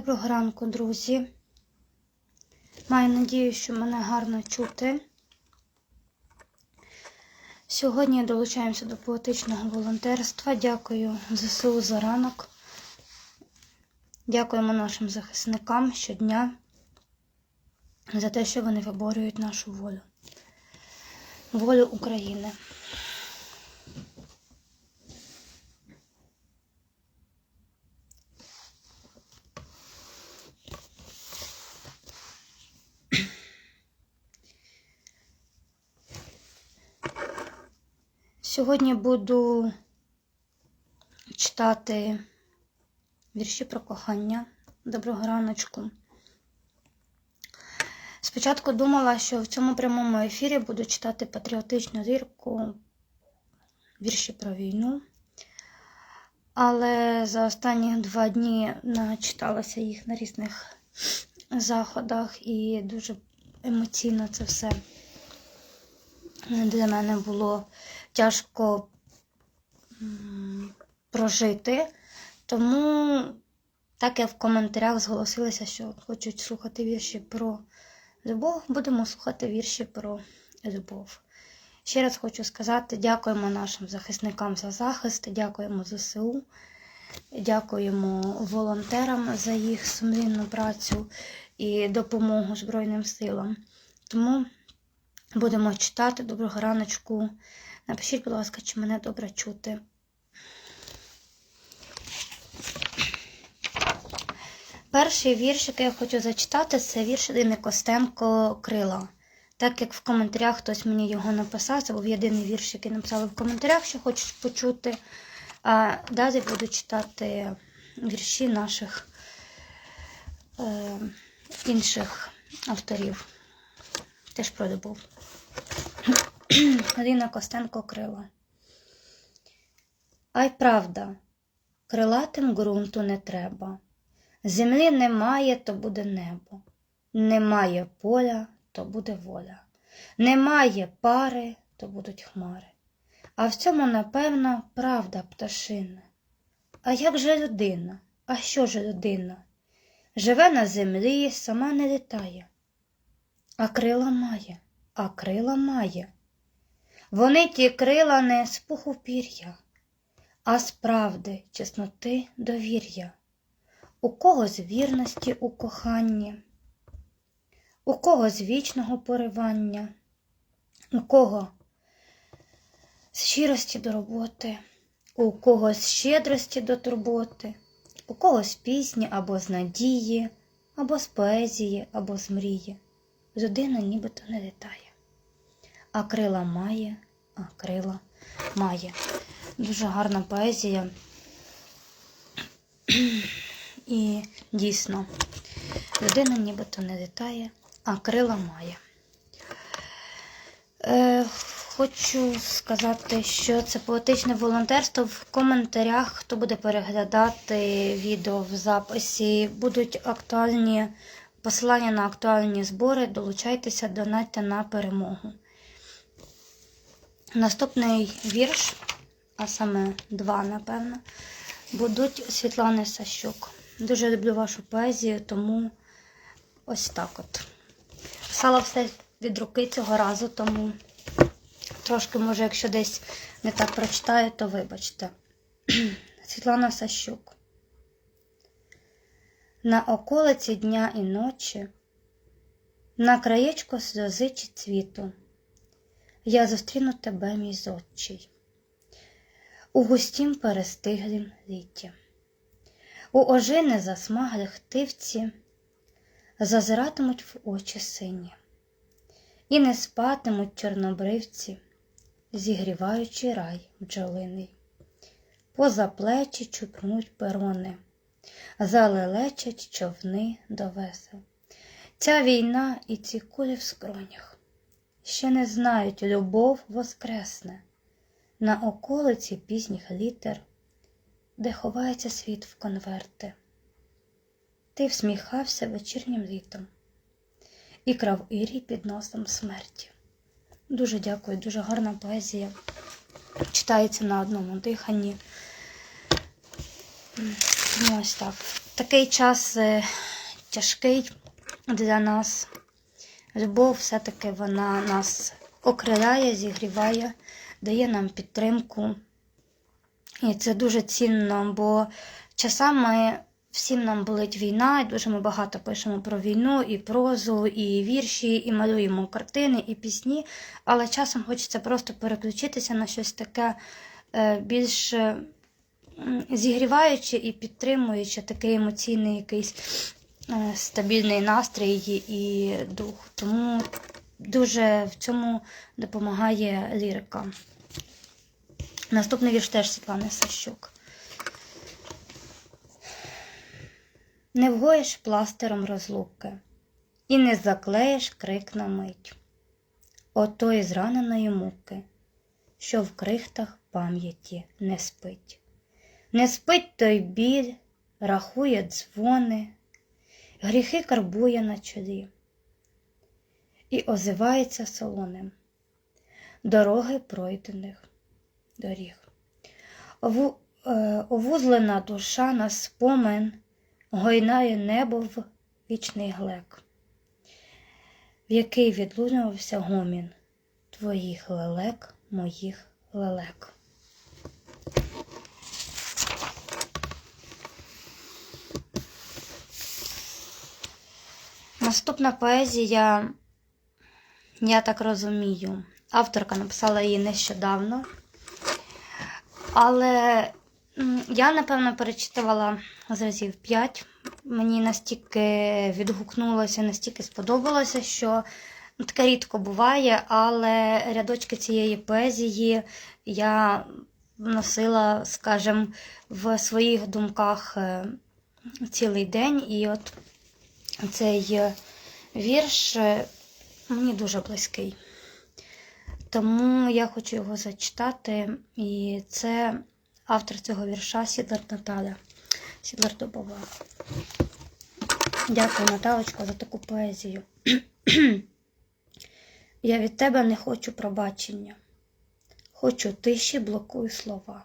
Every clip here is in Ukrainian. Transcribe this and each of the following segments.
Доброго ранку, друзі. Маю надію, що мене гарно чути. Сьогодні долучаємося до поетичного волонтерства. Дякую ЗСУ за ранок. Дякуємо нашим захисникам щодня за те, що вони виборюють нашу волю. Волю України. Сьогодні буду читати вірші про кохання. Доброго раночку. Спочатку думала, що в цьому прямому ефірі буду читати патріотичну зірку, вірші про війну. Але за останні два дні начиталася їх на різних заходах і дуже емоційно це все для мене було тяжко прожити. Тому так я в коментарях зголосилася, що хочуть слухати вірші про любов. Будемо слухати вірші про любов. Ще раз хочу сказати: дякуємо нашим захисникам за захист, дякуємо ЗСУ, дякуємо волонтерам за їх сумлінну працю і допомогу Збройним силам. Тому будемо читати. Доброго раночку. Напишіть, будь ласка, чи мене добре чути. Перший вірш, який я хочу зачитати, це вірш Ірини Костенко Крила. Так як в коментарях хтось мені його написав, це був єдиний вірш, який написали в коментарях, що хочуть почути. А далі буду читати вірші наших е, інших авторів. Теж про любов. Ірина Костенко Крила. Ай правда, крилатим ґрунту не треба. Землі немає, то буде небо. Немає поля, то буде воля. Немає пари, то будуть хмари. А в цьому, напевно, правда пташина. А як же людина? А що ж людина? Живе на землі, сама не літає. А крила має, а крила має. Вони ті крила не з пуху пір'я, а з правди, чесноти, довір'я. У кого з вірності у коханні, у кого з вічного поривання, у кого з щирості до роботи, у кого з щедрості до турботи, у кого з пісні або з надії, або з поезії, або з мрії. Людина нібито не літає, а крила має, а крила має. Дуже гарна поезія. І дійсно, людина нібито не літає, а крила має. Е, Хочу сказати, що це поетичне волонтерство. В коментарях, хто буде переглядати відео в записі, будуть актуальні посилання на актуальні збори. Долучайтеся, донатьте на перемогу. Наступний вірш, а саме два, напевно, будуть Світлани Сащук. Дуже люблю вашу поезію, тому ось так от. Писала все від руки цього разу, тому трошки, може, якщо десь не так прочитаю, то вибачте. Світлана Сащук. На околиці дня і ночі, на краєчко сльози чи цвіту, я зустріну тебе, мій зодчий, у густім перестиглім літі. У ожини засмаглих тивці зазиратимуть в очі сині, і не спатимуть чорнобривці, зігріваючи рай бджолиний. Поза плечі чупнуть перони, залелечать човни до весел. Ця війна і ці кулі в скронях ще не знають, любов воскресне на околиці пізніх літер де ховається світ в конверти. Ти всміхався вечірнім літом і крав ірій під носом смерті. Дуже дякую, дуже гарна поезія. Читається на одному диханні. Ну, ось так. такий час е, тяжкий для нас. Любов все-таки вона нас окриляє, зігріває, дає нам підтримку. І це дуже цінно, бо часами всім нам болить війна, і дуже ми багато пишемо про війну, і прозу, і вірші, і малюємо картини, і пісні. Але часом хочеться просто переключитися на щось таке е, більш е, м, зігріваюче і підтримуюче такий емоційний якийсь е, стабільний настрій і дух. Тому дуже в цьому допомагає лірика. Наступний вірш теж Світлани Сащук. Не вгоїш пластером розлуки і не заклеїш крик на мить. Отої зраненої муки, що в крихтах пам'яті не спить. Не спить той біль, рахує дзвони, гріхи карбує на чолі і озивається солоним дороги пройдених доріг. Е, овузлена душа на спомин гойнає небо в вічний глек, в який відлунювався гомін твоїх лелек, моїх лелек. Наступна поезія, я так розумію, авторка написала її нещодавно. Але я, напевно, перечитувала з разів п'ять. Мені настільки відгукнулося, настільки сподобалося, що ну, таке рідко буває, але рядочки цієї поезії я носила, скажімо, в своїх думках е, цілий день. І от цей е, вірш е, мені дуже близький. Тому я хочу його зачитати. І це автор цього вірша Сідлар Наталя. Сідлар Дубова. Дякую, Наталочко, за таку поезію. Я від тебе не хочу пробачення. Хочу тиші, блокую слова.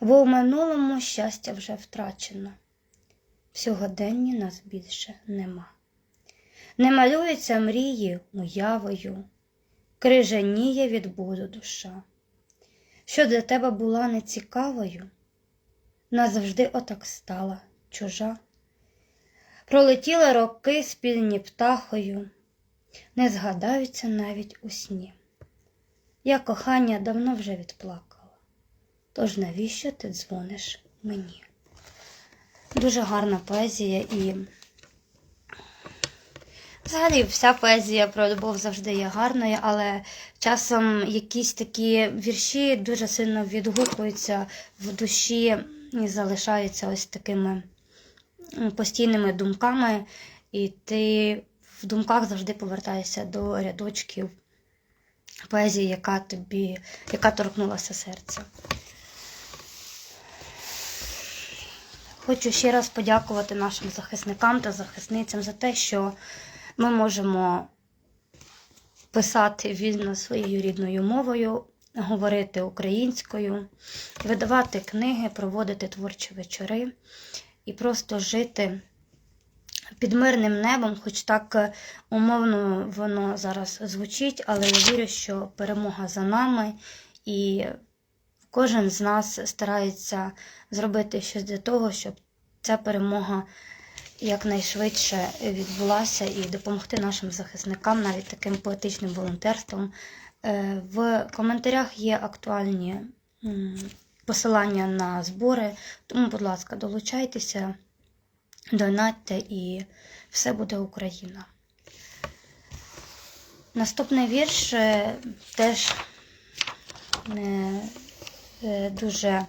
Бо в минулому щастя вже втрачено. В сьогоденні нас більше нема. Не малюються мрії уявою крижаніє від болю душа, що для тебе була нецікавою, назавжди отак стала чужа. Пролетіли роки спільні птахою, не згадаються навіть у сні. Я кохання давно вже відплакала, тож навіщо ти дзвониш мені? Дуже гарна поезія і Взагалі, вся поезія про любов завжди є гарною, але часом якісь такі вірші дуже сильно відгукуються в душі і залишаються ось такими постійними думками, і ти в думках завжди повертаєшся до рядочків поезії, яка тобі, яка торкнулася серця. Хочу ще раз подякувати нашим захисникам та захисницям за те, що ми можемо писати вільно своєю рідною мовою, говорити українською, видавати книги, проводити творчі вечори і просто жити під мирним небом, хоч так умовно воно зараз звучить, але я вірю, що перемога за нами, і кожен з нас старається зробити щось для того, щоб ця перемога якнайшвидше відбулася і допомогти нашим захисникам навіть таким поетичним волонтерством. Е, В коментарях є актуальні посилання на збори, тому, будь ласка, долучайтеся, донатьте і все буде Україна. Наступний вірш е, теж е, дуже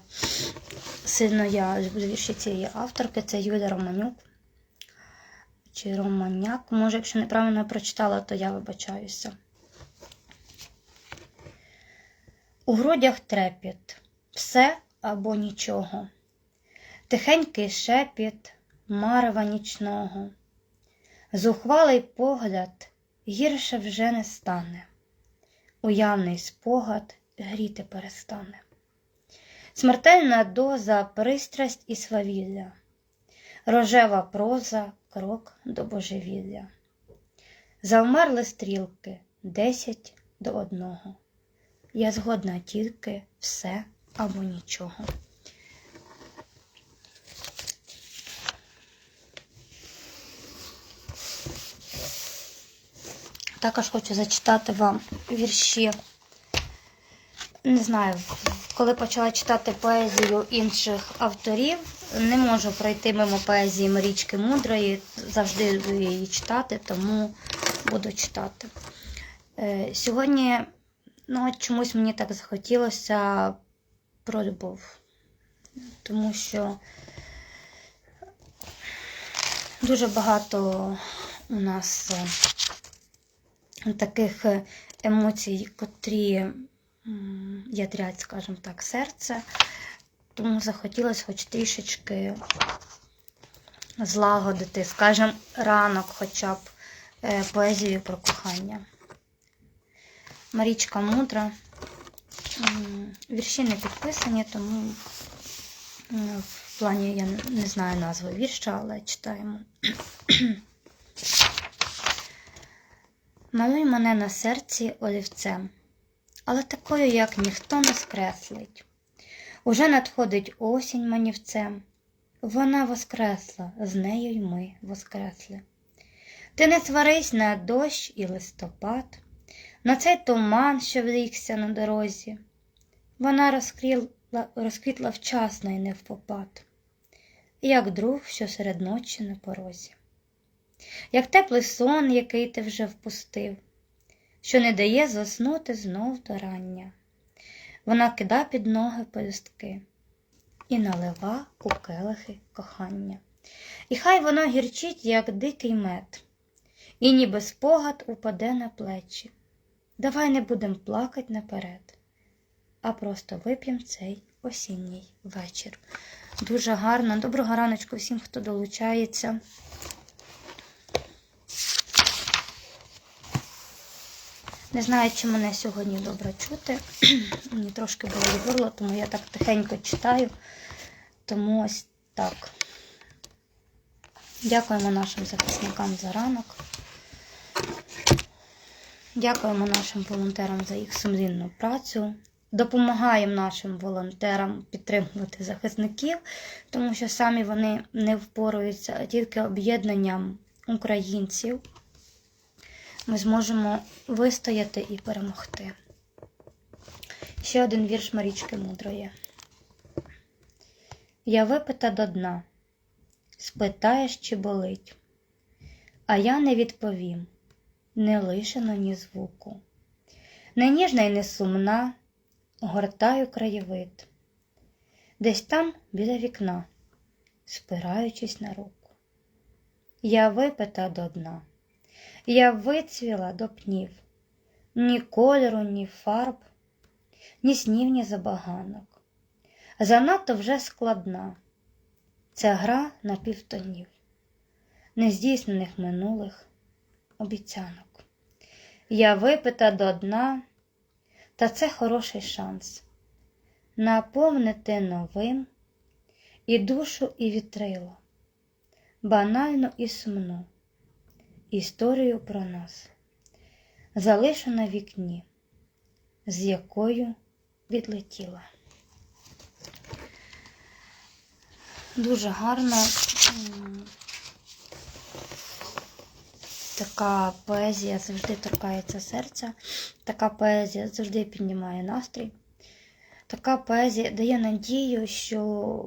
сильно я люблю вірші цієї авторки, це Юля Романюк чи Романяк. Може, якщо неправильно прочитала, то я вибачаюся. У грудях трепіт, все або нічого, тихенький шепіт марева нічного, зухвалий погляд гірше вже не стане, уявний спогад гріти перестане. Смертельна доза пристрасть і свавілля рожева проза, крок до божевілля. Завмерли стрілки десять до одного. Я згодна тільки все або нічого. Також хочу зачитати вам вірші. Не знаю, коли почала читати поезію інших авторів, не можу пройти мимо поезії Марічки Мудрої. Завжди люблю її читати, тому буду читати. Е, Сьогодні ну, чомусь мені так захотілося про любов. Тому що дуже багато у нас е, таких е, емоцій, котрі ядрять, скажімо так, серце. Тому захотілося хоч трішечки злагодити, скажімо, ранок хоча б е, поезію про кохання. Марічка Мудра. Вірші не підписані, тому в плані я не знаю назви вірша, але читаємо. Малюй мене на серці олівцем, але такою, як ніхто не скреслить. Уже надходить осінь манівцем, вона воскресла, з нею й ми воскресли. Ти не сварись на дощ і листопад, на цей туман, що влігся на дорозі. Вона розкріла, розквітла вчасно і не впопад, як друг, що серед ночі на порозі, як теплий сон, який ти вже впустив, що не дає заснути знов до рання. Вона кида під ноги пелюстки і налива у келихи кохання. І хай воно гірчить, як дикий мед, і ніби спогад упаде на плечі. Давай не будем плакать наперед, а просто вип'єм цей осінній вечір. Дуже гарно. Доброго раночку всім, хто долучається. Не знаю, чи мене сьогодні добре чути. Мені трошки було горло, тому я так тихенько читаю. Тому ось так. Дякуємо нашим захисникам за ранок. Дякуємо нашим волонтерам за їх сумлінну працю. Допомагаємо нашим волонтерам підтримувати захисників, тому що самі вони не впораються, тільки об'єднанням українців ми зможемо вистояти і перемогти. Ще один вірш Марічки Мудрої. Я випита до дна, спитаєш, чи болить, а я не відповім, не лишено ні звуку. Не ніжна й не сумна, гортаю краєвид, десь там біля вікна, спираючись на руку. Я випита до дна. Я вицвіла до пнів, ні кольору, ні фарб, ні снів, ні забаганок. Занадто вже складна. Ця гра на півтонів, нездійснених минулих обіцянок. Я випита до дна, та це хороший шанс. Наповнити новим і душу, і вітрило, банально і сумно історію про нас, залишу на вікні, з якою відлетіла. Дуже гарно така поезія завжди торкається серця, така поезія завжди піднімає настрій. Така поезія дає надію, що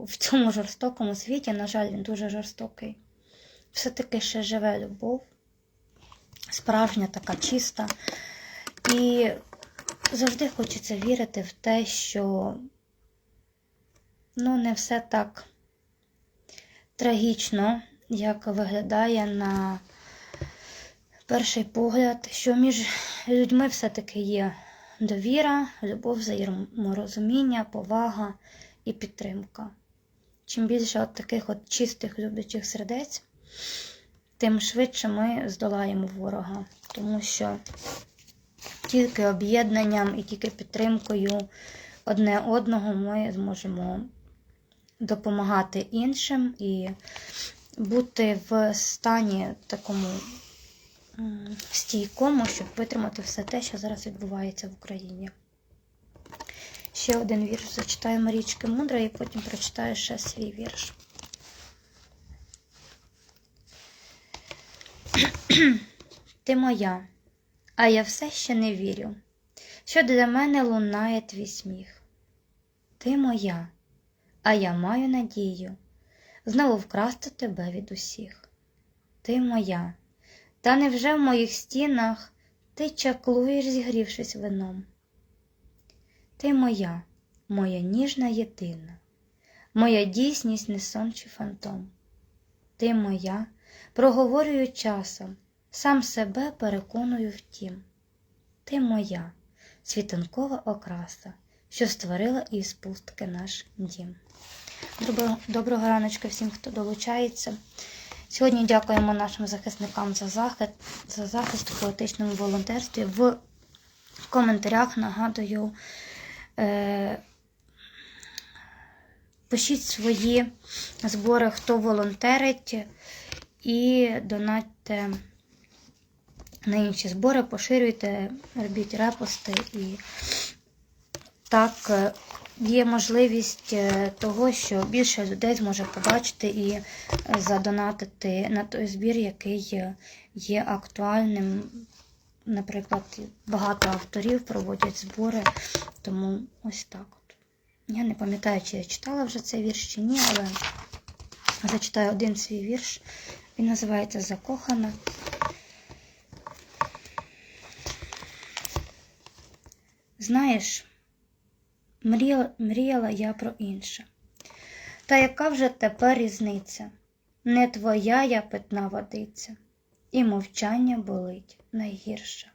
в цьому жорстокому світі, на жаль, він дуже жорстокий, все-таки ще живе любов справжня, така чиста. І завжди хочеться вірити в те, що ну, не все так трагічно, як виглядає на перший погляд, що між людьми все-таки є довіра, любов, взаєморозуміння, повага і підтримка. Чим більше от таких от чистих люблячих сердець, тим швидше ми здолаємо ворога, тому що тільки об'єднанням і тільки підтримкою одне одного ми зможемо допомагати іншим і бути в стані такому стійкому, щоб витримати все те, що зараз відбувається в Україні. Ще один вірш зачитаю Марічки Мудра і потім прочитаю ще свій вірш. Ти моя, а я все ще не вірю, що для мене лунає твій сміх. Ти моя, а я маю надію знову вкрасти тебе від усіх. Ти моя, та невже в моїх стінах ти чаклуєш, зігрівшись вином? Ти моя, моя ніжна єдина, моя дійсність не сон чи фантом. Ти моя, проговорюю часом, сам себе переконую втім. Ти моя, світанкова окраса, що створила із пустки наш дім. Доброго, раночка всім, хто долучається. Сьогодні дякуємо нашим захисникам за захист, за захист у поетичному волонтерстві. В коментарях нагадую, е, пишіть свої збори, хто волонтерить, і донатьте на інші збори, поширюйте, робіть репости і так е, є можливість е, того, що більше людей зможе побачити і задонатити на той збір, який е, є актуальним. Наприклад, багато авторів проводять збори, тому ось так от. Я не пам'ятаю, чи я читала вже цей вірш чи ні, але зачитаю один свій вірш. Він називається Закохана. Знаєш, мріяла, мріяла я про інше. Та яка вже тепер різниця? Не твоя я питна водиця, і мовчання болить найгірше.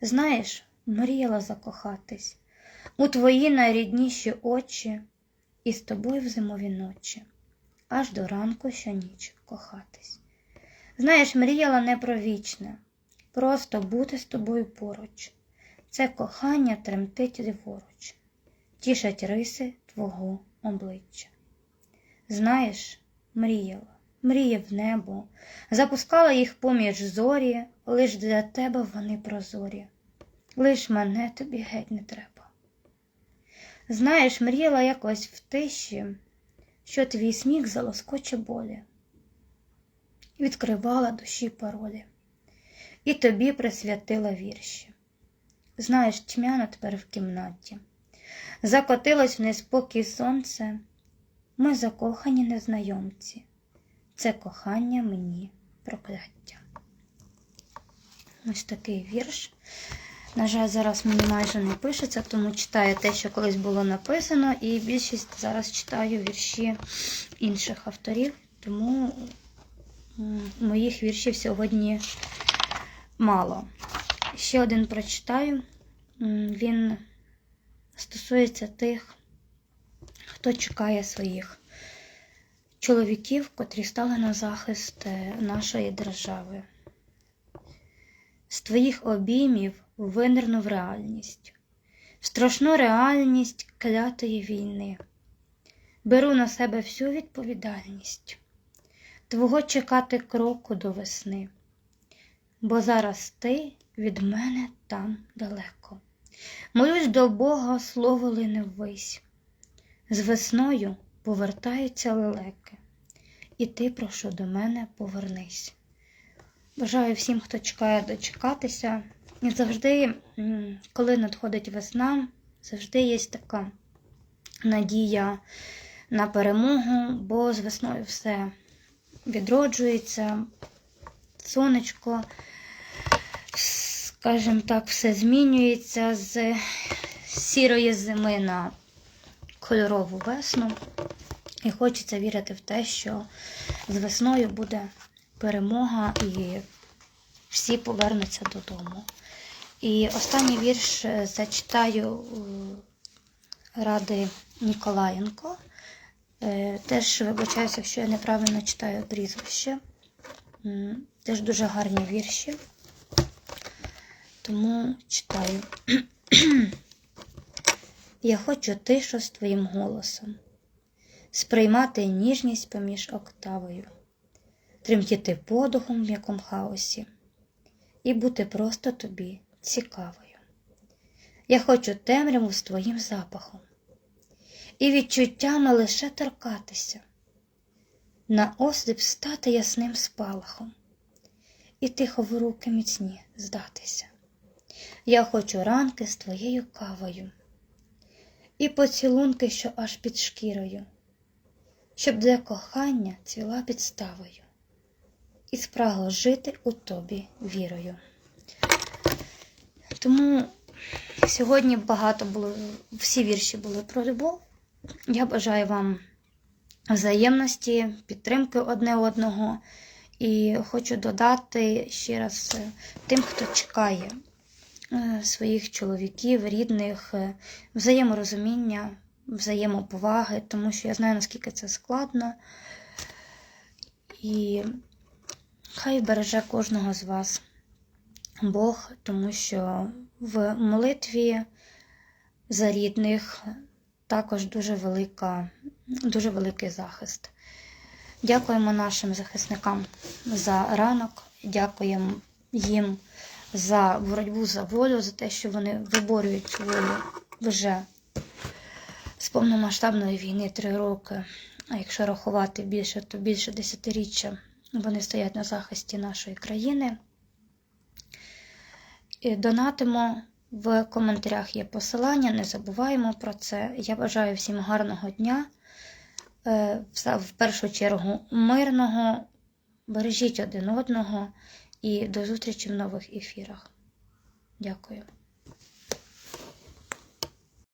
Знаєш, мріяла закохатись у твої найрідніші очі, і з тобою в зимові ночі, аж до ранку щоніч кохатись. Знаєш, мріяла не про вічне, просто бути з тобою поруч. Це кохання тремтить ліворуч, тішать риси твого обличчя. Знаєш, мріяла, мріяв небо, запускала їх поміж зорі, лиш для тебе вони прозорі, лиш мене тобі геть не треба. Знаєш, мріяла якось в тиші, що твій сміх залоскоче болі, відкривала душі паролі, і тобі присвятила вірші. Знаєш, тьмяно тепер в кімнаті. Закотилось в неспокій сонце. Ми закохані незнайомці. Це кохання мені прокляття. Ось такий вірш. На жаль, зараз мені майже не пишеться, тому читаю те, що колись було написано, і більшість зараз читаю вірші інших авторів, тому моїх віршів сьогодні мало. Ще один прочитаю. Він стосується тих, хто чекає своїх чоловіків, котрі стали на захист е, нашої держави. З твоїх обіймів винирнув реальність, страшну реальність клятої війни. Беру на себе всю відповідальність, твого чекати кроку до весни, бо зараз ти від мене там далеко. Молюсь до Бога, слово лине ввись. З весною повертаються лелеки, і ти, прошу, до мене повернись. Бажаю всім, хто чекає дочекатися. І завжди, коли надходить весна, завжди є така надія на перемогу, бо з весною все відроджується, сонечко, скажімо так, все змінюється з сірої зими на кольорову весну. І хочеться вірити в те, що з весною буде перемога і всі повернуться додому. І останній вірш е, зачитаю е, ради Ніколаєнко. Е, Теж вибачаюся, якщо я неправильно читаю прізвище. Теж дуже гарні вірші. Тому читаю. Я хочу тишу з твоїм голосом, сприймати ніжність поміж октавою, тремтіти подухом в м'якому хаосі і бути просто тобі цікавою. Я хочу темряву з твоїм запахом і відчуттями лише торкатися, на осліп стати ясним спалахом і тихо в руки міцні здатися. Я хочу ранки з твоєю кавою і поцілунки, що аж під шкірою, щоб для кохання цвіла підставою і спрагло жити у тобі вірою. Тому сьогодні багато було, всі вірші були про любов. Я бажаю вам взаємності, підтримки одне одного. І хочу додати ще раз е, тим, хто чекає е, своїх чоловіків, рідних, е, взаєморозуміння, взаємоповаги, тому що я знаю, наскільки це складно. І хай береже кожного з вас Бог, тому що в молитві за рідних також дуже велика, дуже великий захист. Дякуємо нашим захисникам за ранок, дякуємо їм за боротьбу за волю, за те, що вони виборюють цю волю вже з повномасштабної війни три роки. А якщо рахувати більше, то більше десятиріччя вони стоять на захисті нашої країни. І донатимо в коментарях є посилання, не забуваємо про це. Я бажаю всім гарного дня. Е, в першу чергу мирного. Бережіть один одного і до зустрічі в нових ефірах. Дякую.